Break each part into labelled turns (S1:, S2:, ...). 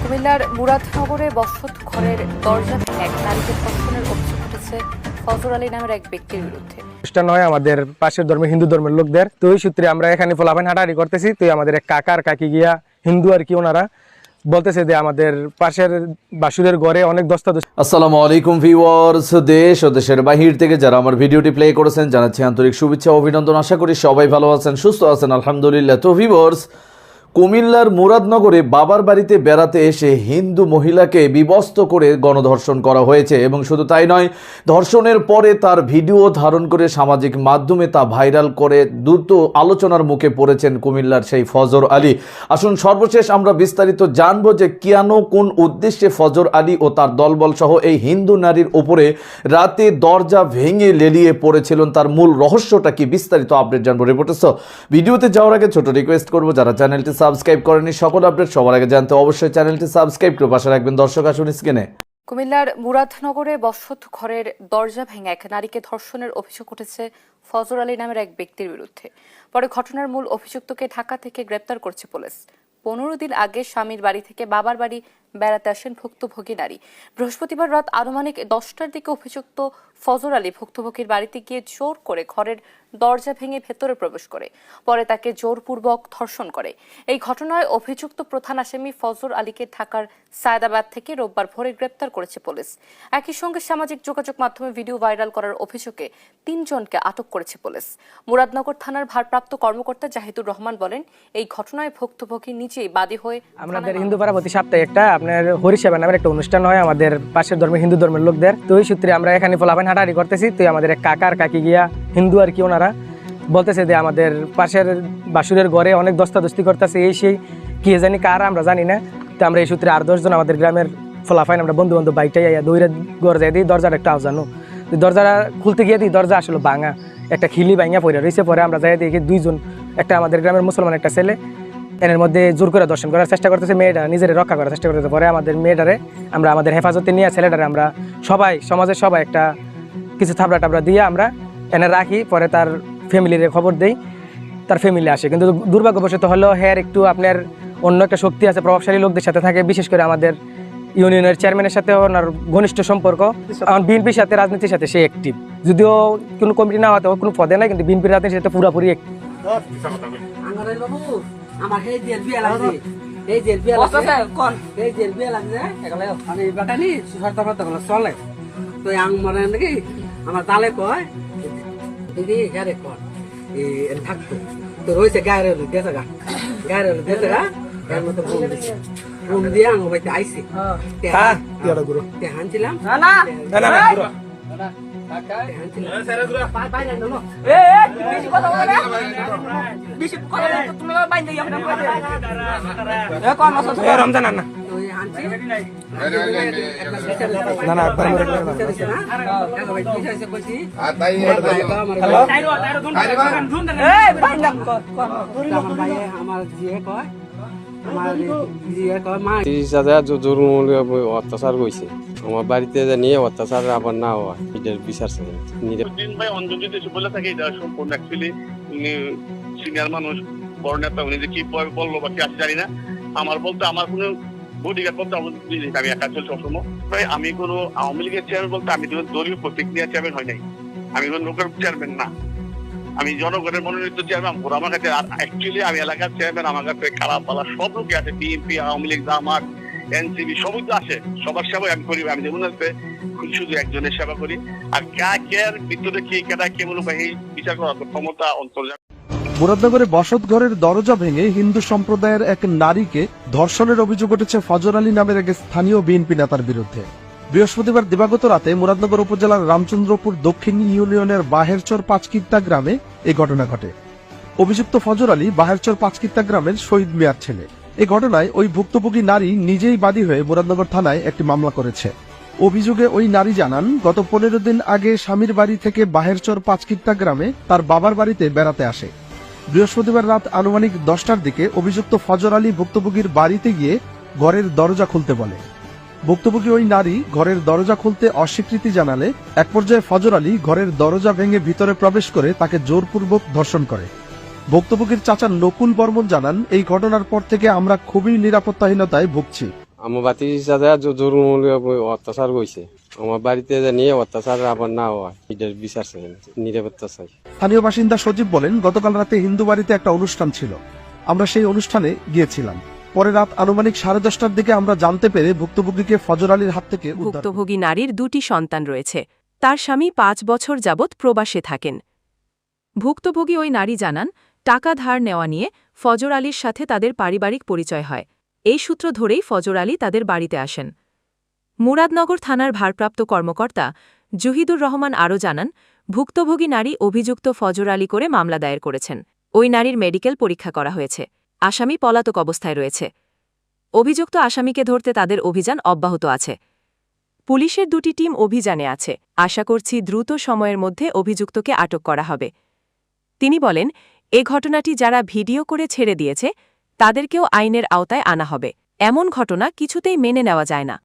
S1: কুমিল্লার মুরাদনগরে বসত ঘরের দরজা এক নারীকে ধর্ষণের অভিযোগ উঠেছে ফজর আলী নামের এক ব্যক্তির বিরুদ্ধে।
S2: আমাদের পাশের ধর্মে, হিন্দু ধর্মের লোকদের। তো ওই সূত্রে আমরা এখানে ফলাফান হাঁটাহাঁটি করতেছি। তো আমাদের এক কাকার কাকি গিয়া, হিন্দু আর কি ওনারা বলতেছে যে আমাদের পাশের বাসুরের ঘরে অনেক দস্তা
S3: আসসালামু আলাইকুম ভিউয়ার্স, দেশ ও দেশের বাহির থেকে যারা আমার ভিডিওটি প্লে করেছেন, জানাচ্ছি আন্তরিক শুভেচ্ছা অভিনন্দন। আশা করি সবাই ভালো আছেন, সুস্থ আছেন, আলহামদুলিল্লাহ। তো ভিউয়ার্স কুমিল্লার মুরাদনগরে বাবার বাড়িতে বেড়াতে এসে হিন্দু মহিলাকে বিবস্ত করে গণধর্ষণ করা হয়েছে এবং শুধু তাই নয়, ধর্ষণের পরে তার ভিডিও ধারণ করে সামাজিক মাধ্যমে তা ভাইরাল করে দ্রুত আলোচনার মুখে পড়েছেন কুমিল্লার সেই ফজর আলী। আসুন সর্বশেষ আমরা বিস্তারিত জানব যে কেন কোন উদ্দেশ্যে ফজর আলী ও তার দলবল সহ এই হিন্দু নারীর ওপরে রাতে দরজা ভেঙে লেলিয়ে পড়েছিলেন, তার মূল রহস্যটা কি বিস্তারিত আপডেট জানব রিপোর্টার ভিডিওতে যাওয়ার আগে ছোট রিকোয়েস্ট করব, যারা চ্যানেলটি সাবস্ক্রাইব করেনি সকল আপডেট সবার আগে জানতে অবশ্যই চ্যানেলটি সাবস্ক্রাইব করে পাশে রাখবেন। দর্শক, আসুন স্ক্রিনে।
S1: কুমিল্লার মুরাদনগরে বসত ঘরের দরজা ভেঙে এক নারীকে ধর্ষণের অভিযোগ উঠেছে ফজর আলী নামের এক ব্যক্তির বিরুদ্ধে। পরে ঘটনার মূল অভিযুক্তকে ঢাকা থেকে গ্রেপ্তার করছে পুলিশ। পনেরো দিন আগে স্বামীর বাড়ি থেকে বাবার বাড়ি বেড়াতে আসেন ভুক্তভোগী নারী। বৃহস্পতিবার রাত আনুমানিক দশটার দিকে অভিযুক্ত ফজর আলী ভুক্তভোগীর বাড়িতে গিয়ে জোর করে ঘরের দরজা ভেঙে ভেতরে প্রবেশ করে। পরে তাকে জোরপূর্বক ধর্ষণ করে। এই ঘটনায় অভিযুক্ত প্রধান আসামি ফজর আলীকে ঢাকার সায়দাবাদ থেকে রোববার ভোরে গ্রেপ্তার করেছে পুলিশ। একই সঙ্গে সামাজিক যোগাযোগ মাধ্যমে ভিডিও ভাইরাল করার অভিযোগে তিনজনকে আটক করেছে পুলিশ। মুরাদনগর থানার ভারপ্রাপ্ত কর্মকর্তা জাহিদুর রহমান বলেন এই ঘটনায় ভুক্তভোগী নিজেই বাদী হয়ে
S2: আমাদের হিন্দু পাড়া সপ্তাহে একটা আপনার হরিসেবা নামের একটা অনুষ্ঠান হয় আমাদের পাশের ধর্মে, হিন্দু ধর্মের লোকদের। তো ওই সূত্রে আমরা এখানে ফলাফান হাঁটাহাঁটি করতেছি। তো আমাদের এক কাকার কাকি গিয়া হিন্দু আর কি ওনারা বলতেছে যে আমাদের পাশের বাসুরের ঘরে অনেক দস্তাদস্তি করতেছে, এই সেই, কি জানি কার আমরা জানি না। তো আমরা এই সূত্রে আর দশজন আমাদের গ্রামের ফলাফাইন আমরা বন্ধু বান্ধব বাইকটাই আইয়া দৌড়ে ঘর যাই দিই, দরজার একটা আওজানো দরজাটা খুলতে গিয়ে দিই, দরজা আসলে ভাঙা। একটা খিলি ভাঙা পড়ে রয়েছে পরে আমরা যাই দেখি দুইজন, একটা আমাদের গ্রামের মুসলমান একটা ছেলে এর মধ্যে জোর করে দর্শন করার চেষ্টা করতেছে, মেয়েটা নিজের রক্ষা করার চেষ্টা করতেছে। পরে আমাদের মেয়েটারে আমরা আমাদের হেফাজতে নিয়ে ছেলেটারে আমরা সবাই, সমাজের সবাই একটা কিছু থাবড়া টাবড়া দিয়ে আমরা এনে রাখি। পরে তার ফ্যামিলির খবর দেই, তার ফ্যামিলি আসে। কিন্তু দুর্ভাগ্যবশত হলেও হ্যার একটু আপনার অন্য একটা শক্তি আছে, প্রভাবশালী লোকদের সাথে থাকে। বিশেষ করে আমাদের ইউনিয়নের চেয়ারম্যানের সাথে ওনার ঘনিষ্ঠ সম্পর্ক। এখন বিএনপির সাথে, রাজনীতির সাথে সে অ্যাক্টিভ যদিও কোনো কমিটি না হতে কোনো পদে নাই, কিন্তু বিএনপির রাজনীতির সাথে পুরোপুরি active।
S4: আমার সেই জেল বিয়া লাগছে। এই জেল বিয়া লাগছে। কোন? এই জেল বিয়া লাগছে আমি বাটানি সরতা ফরতা গুলো চলে। তো আং মরে নাকি আমার তালে কয় দিদি গারে কর এই থাকতো তো। রয়েছে গায়ের হলু দেশে গা? গায়ের হলু দেশে গা? এর মতো বুম দিছে। বুম দিয়ে আঙ্গ বাইতে আইসি তে হানছিলাম না না। না না।
S2: রমজান আন্না না না একবার
S5: অত্যাচার করছে আমার বাড়িতে নিয়ে অত্যাচার আবার না হয় এটার বিচার
S6: দিন ভাই বলে থাকে সম্পূর্ণ অ্যাকচুয়ালি উনি সিনিয়র মানুষ, বড় নেতা, উনি যে কি বলল বা কি আছে জানি না। আমার বলতে আমার কোনো বডিগার্ড বলতে আমি একা চলছি ভাই, আমি কোনো আওয়ামী লীগের চেয়ারম্যান বলতে আমি দলীয় প্রতিক্রিয়া চেয়ারম্যান হয় নাই। আমি কোনো লোকের চেয়ারম্যান না। আমি জনগণের মনোনীত চেয়ারম্যান আমার কাছে অ্যাকচুয়ালি আমি এলাকার চেয়ারম্যান আমার কাছে খারাপ পালা সব লোকে আছে। BNP Awami League, Jamaat NCB তো আছে, সবার সেবাই আমি করি, আমি যেমন আছে শুধু একজনের সেবা করি। আর কে ভিতরে কে কেটা কে বলব এই বিচার করার ক্ষমতা অন্তর্জাল
S7: মুরাদনগরে বসত ঘরের দরজা ভেঙে হিন্দু সম্প্রদায়ের এক নারীকে ধর্ষণের অভিযোগ উঠেছে ফজর আলী নামের এক স্থানীয় বিএনপি নেতার বিরুদ্ধে। বৃহস্পতিবার দিবাগত রাতে মুরাদনগর উপজেলার রামচন্দ্রপুর দক্ষিণ ইউনিয়নের বাহেরচর পাঁচকিত্তা গ্রামে এই ঘটনা ঘটে। অভিযুক্ত ফজর আলী বাহেরচর পাঁচকিত্তা গ্রামের শহীদ মিয়ার ছেলে। এই ঘটনায় ওই ভুক্তভোগী নারী নিজেই বাদী হয়ে মুরাদনগর থানায় একটি মামলা করেছে। অভিযোগে ওই নারী জানান, গত পনেরো দিন আগে স্বামীর বাড়ি থেকে বাহেরচর পাঁচকিত্তা গ্রামে তার বাবার বাড়িতে বেড়াতে আসে। বৃহস্পতিবার রাত আনুমানিক দশটার দিকে অভিযুক্ত ফজর আলী ভুক্তভোগীর বাড়িতে গিয়ে ঘরের দরজা খুলতে বলে। ভুক্তভোগী ওই নারী ঘরের দরজা খুলতে অস্বীকৃতি জানালে এক পর্যায়ে ফজর আলী ঘরের দরজা ভেঙে ভিতরে প্রবেশ করে তাকে জোরপূর্বক ধর্ষণ করে। ভুক্তভোগীর চাচা নকুল বর্মন জানান এই ঘটনার পর থেকে আমরা খুবই নিরাপত্তাহীনতায় ভুগছি।
S5: আমার অত্যাচার করছে আমার বাড়িতে যে নিয়ে অত্যাচার আবার না হয় এটার বিচার চাই। নিরাপত্তা চাই।
S7: স্থানীয় বাসিন্দা সজীব বলেন গতকাল রাতে হিন্দু বাড়িতে একটা অনুষ্ঠান ছিল। আমরা সেই অনুষ্ঠানে গিয়েছিলাম। পরে রাত আনুমানিক সাড়ে দশটার দিকে আমরা জানতে পেরে ভুক্তভোগীকে ফজর আলীর হাত থেকে
S8: ভুক্তভোগী নারীর দুটি সন্তান রয়েছে। তার স্বামী পাঁচ বছর যাবৎ প্রবাসে থাকেন। ভুক্তভোগী ওই নারী জানান টাকা ধার নেওয়া নিয়ে ফজর আলীর সাথে তাদের পারিবারিক পরিচয় হয়। এই সূত্র ধরেই ফজর আলী তাদের বাড়িতে আসেন। মুরাদনগর থানার ভারপ্রাপ্ত কর্মকর্তা জুহিদুর রহমান আরও জানান, ভুক্তভোগী নারী অভিযুক্ত ফজর আলী করে মামলা দায়ের করেছেন। ওই নারীর মেডিকেল পরীক্ষা করা হয়েছে। আসামি পলাতক অবস্থায় রয়েছে। অভিযুক্ত আসামিকে ধরতে তাদের অভিযান অব্যাহত আছে। পুলিশের দুটি টিম অভিযানে আছে। আশা করছি দ্রুত সময়ের মধ্যে অভিযুক্তকে আটক করা হবে। তিনি বলেন এ ঘটনাটি যারা ভিডিও করে ছেড়ে দিয়েছে, তাদেরকেও আইনের আওতায় আনা হবে। এমন ঘটনা কিছুতেই মেনে নেওয়া যায় না।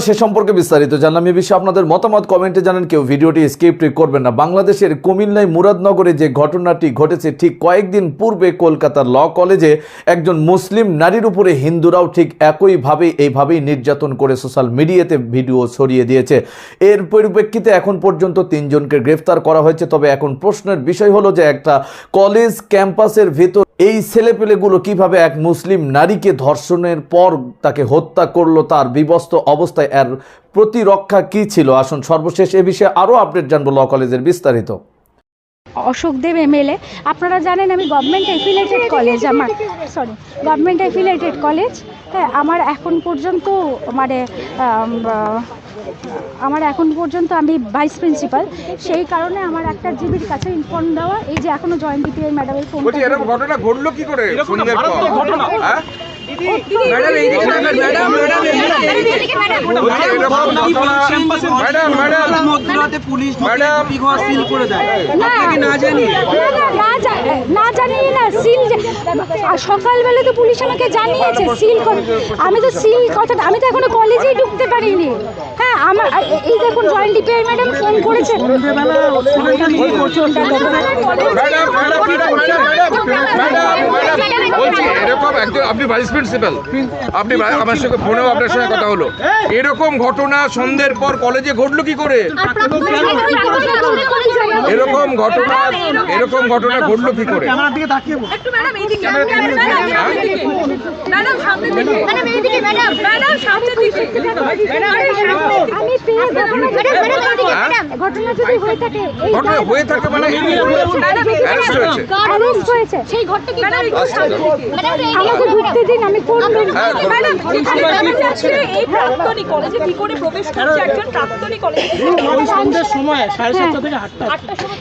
S3: সে সম্পর্কে বিস্তারিত জানলাম এ বিষয়ে আপনাদের মতামত কমেন্টে জানান। কেউ ভিডিওটি স্কিপ করবেন না। বাংলাদেশের কুমিল্লায় মুরাদনগরে যে ঘটনাটি ঘটেছে, ঠিক কয়েকদিন পূর্বে কলকাতার ল কলেজে একজন মুসলিম নারীর উপরে হিন্দুরাও ঠিক একইভাবে, এইভাবেই নির্যাতন করে সোশ্যাল মিডিয়াতে ভিডিও ছড়িয়ে দিয়েছে। এর পরিপ্রেক্ষিতে এখন পর্যন্ত তিনজনকে গ্রেফতার করা হয়েছে। তবে এখন প্রশ্নের বিষয় হলো যে একটা কলেজ ক্যাম্পাসের ভেতর এই ছেলেপেলেগুলো কীভাবে এক মুসলিম নারীকে ধর্ষণের পর তাকে হত্যা করল, তার বিবস্ত অবস্থায় এর প্রতিরক্ষা কি ছিল? আসুন সর্বশেষ এ বিষয়ে আরও আপডেট জানব ল কলেজের বিস্তারিত।
S9: অশোক দেব এমএলএ আপনারা জানেন আমি গভর্নমেন্ট অ্যাফিলেটেড কলেজ আমার সরি গভর্নমেন্ট অ্যাফিলেটেড কলেজ হ্যাঁ আমার এখন পর্যন্ত মানে আমার এখন পর্যন্ত আমি ভাইস প্রিন্সিপাল সেই কারণে আমার একটা জিবির কাছে ইনফর্ম দেওয়া এই যে এখনও জয়েন্ট ডিপিআই ম্যাডামের ফোন
S10: ঘটনা ঘটলো কি করে? হ্যাঁ? ঘটনা ম্যাডাম
S9: না না না না জা- না জানিয়ে না সিল যে- আর সকালবেলা তো পুলিশ আমাকে জানিয়েছে সিল করে আমি তো সিল কথাটা আমি তো এখনও কলেজেই ঢুকতে পারিনি হ্যাঁ আমার এই দেখুন জয়েন্ট ডিপিআই ম্যাডাম ফোন করেছেন
S10: madam madam madam madam madam বলছি এরকম একজন আপনি ভাইস প্রিন্সিপাল আপনি আমার সঙ্গে ফোনেও আপনার সঙ্গে কথা হলো। এরকম ঘটনা সন্ধ্যের পর কলেজে ঘটলো কি করে? এরকম ঘটনা এরকম ঘটনা ঘটলো কি করে?
S9: ঘটনা- হয়ে থাকে
S10: মানে হয়েছে।
S9: অ্যারেস্ট হয়েছে। সেই ঘরটা কি? আমাকে ঢুকতে দিন আমি কোন
S10: হ্যাঁ,
S8: এই প্রাক্তনী কলেজে কি করে প্রবেশ করছে একজন প্রাক্তনী কলেজে
S9: সন্ধ্যের সময় সাড়ে সাতটা থেকে আটটা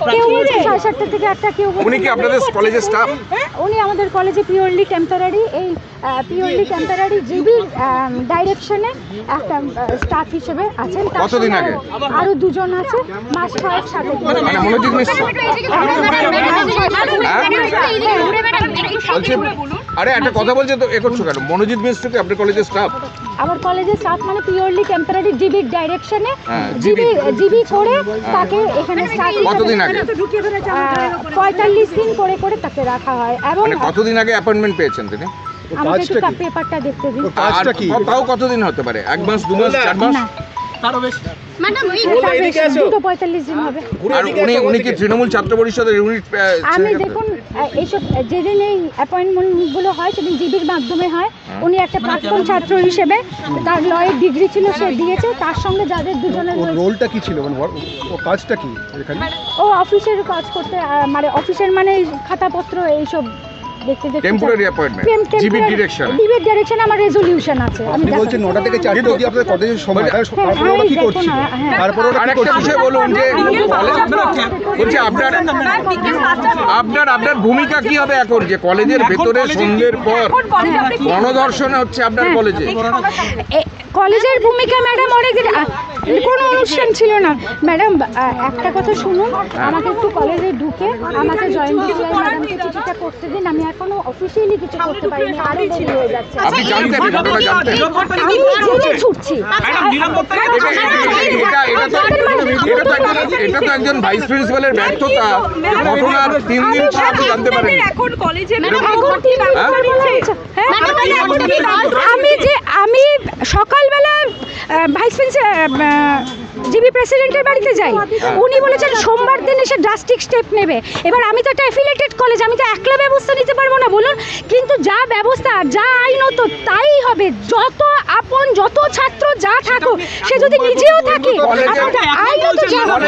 S9: কেউ বলছে সাড়ে সাতটা থেকে আটটা কেউ
S10: উনি কি আপনাদের কলেজের স্টাফ
S9: উনি আমাদের কলেজে পিওরলি টেম্পোরারি এই পিওরলি টেম্পোরারি জিবির ডাইরেকশনে একটা স্টাফ হিসেবে আছেন
S10: কতদিন আগে?
S9: আরো- আরও দুজন আছে মাস ছয়েক সাথে
S10: মানে মনোজিৎ মিশ্র বলছি আরে একটা কথা বলছে তো এ করছ কেন? মনোজিৎ মিশ্র কি আপনার কলেজের স্টাফ
S9: আমার কলেজের স্টাফ মানে পিওরলি টেম্পোরারি জিবির ডাইরেকশনে
S10: হ্যাঁ,
S9: জিবি
S10: জিবি।
S9: জিবি করে তাকে এখানে স্টাফ
S10: কতদিন আগে?
S9: পঁয়তাল্লিশ দিন করে করে তাকে রাখা হয়। এবং
S10: মানে কতদিন আগে অ্যাপয়েন্টমেন্ট পেয়েছেন তিনি?
S9: আমাকে একটু পেপারটা দেখতে দিন।
S10: আর তাও কতদিন হতে পারে? এক মাস দু মাস চার মাস?
S9: না। দুটো পঁয়তাল্লিশ দিন হবে।
S10: আর উনি উনি কি তৃণমূল ছাত্র পরিষদের ইউনিট
S9: আমি দেখুন এইসব যে যেদিন এই অ্যাপয়েন্টমেন্টগুলো হয় সেদিন জিবির মাধ্যমে হয়। উনি একটা প্রাক্তন ছাত্র হিসেবে তার লয়ের ডিগ্রি ছিল সে দিয়েছে। তার সঙ্গে যাদের দুজনের
S7: রোলটা কি ছিল? মানে কাজটা কি
S9: ও অফিসের কাজ করতে মানে অফিসের মানে খাতাপত্র এইসব দেখতে দেখতে
S10: temporary appointment GB direction
S9: direction আমার রেজলিউশন আছে। আমি দেখাচ্ছি।
S7: নটা থেকে চারটে অবধি আপনাদের কলেজের সময়
S9: হ্যাঁ, হ্যাঁ, হ্যাঁ।
S7: তারপরে ওরা কি
S10: আরেকটা
S7: করছে?
S10: বিষয় বলুন যে বলছি আপনার আপনার আপনার ভূমিকা কি হবে এখন যে কলেজের ভেতরে সন্ধ্যের পর গণধর্ষণ হচ্ছে আপনার কলেজে?
S9: কলেজের ভূমিকা ম্যাডাম অনেক কোনো অনুষ্ঠান ছিল না। ম্যাডাম একটা কথা শুনুন। আমাকে একটু কলেজে ঢুকে আমাকে জয়েন্ট ম্যাডামকে চিঠিটা করতে দিন। আমি এখনও অফিসিয়ালি কিছু করতে পারিনি। আরও দেরি হয়ে যাচ্ছে।
S10: আপনি জানতেন ঘটনা জানতেন
S9: আমি জেলে ছুটছি।
S10: এটা এটা তো এটা তো একজন এটা তো একজন ভাইস প্রিন্সিপালের ব্যর্থতা। যে ঘটনার তিন দিন পর আপনি জানতে পারেন।
S9: এখন তিন দিন পর হচ্ছে? আমি যে আমি সকালবেলা ভাইস জিবি প্রেসিডেন্টের বাড়িতে যাই। উনি বলেছেন সোমবার দিন এসে ড্রাস্টিক স্টেপ নেবে। এবার আমি তো একটা অ্যাফিলেটেড কলেজ আমি তো একলা ব্যবস্থা নিতে পারব না বলুন। কিন্তু যা ব্যবস্থা যা আইন আইনত তাই হবে। যত আপন যত ছাত্র যা থাকুক সে যদি নিজেও থাকে আপনার আইনত যা হবে